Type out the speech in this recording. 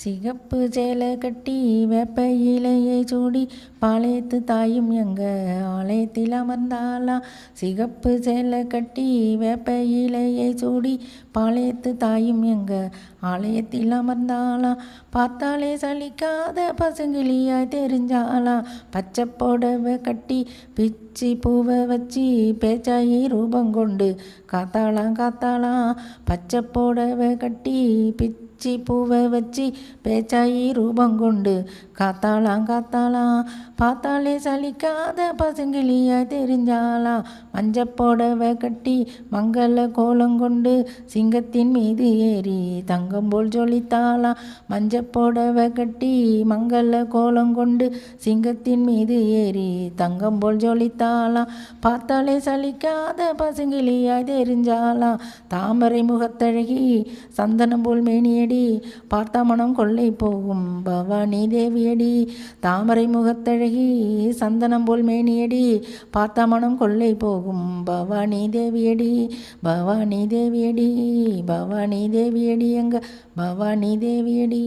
சிகப்பு சேலை கட்டி வேப்ப இலையை சூடி பாளையத்து தாயும் எங்க ஆலயத்தில் அமர்ந்தாளா? சிகப்பு சேலை கட்டி வேப்ப இலையை சூடி பாளையத்து தாயும் எங்க ஆலயத்தில் அமர்ந்தாளாம் பார்த்தாலே சலிக்காத பசுங்கிளியாய் தெரிஞ்சாளாம் பச்சை புடவை கட்டி பிச்சி பூவை வச்சு பேச்சாயி ரூபம் கொண்டு காத்தாளாம் காத்தாளாம். பச்சை புடவை கட்டி பிச் பிச்சி பூவை வச்சு பேச்சாயி ரூபம் கொண்டு காத்தாளாம் காத்தாளாம். பார்த்தாலே சலிக்காத பசுங்கிளியாய் தெரிஞ்சாலாம் மஞ்சப்போடவை கட்டி மங்கள கோலம் கொண்டு சிங்கத்தின் மீது ஏறி தங்கம் போல் ஜொலித்தாளாம் மஞ்சப்போடவை கட்டி மங்கள கோலம் கொண்டு சிங்கத்தின் மீது ஏறி தங்கம் போல் ஜொலித்தாளாம் பார்த்தாலே சலிக்காத பசுங்கிளியாய் தெரிஞ்சாலாம் தாமரை முகத்தழகி சந்தனம் போல் தேடி பார்த்த மனம் கொள்ளை போகும். பவானி தேவியடி தாமரை முகத்தழகி சந்தனம் போல் மேனியடி பார்த்த மனம் கொள்ளை போகும். பவானி தேவியடி பவானி தேவியடி பவானி தேவியடி எங்க? பவானி தேவியடி.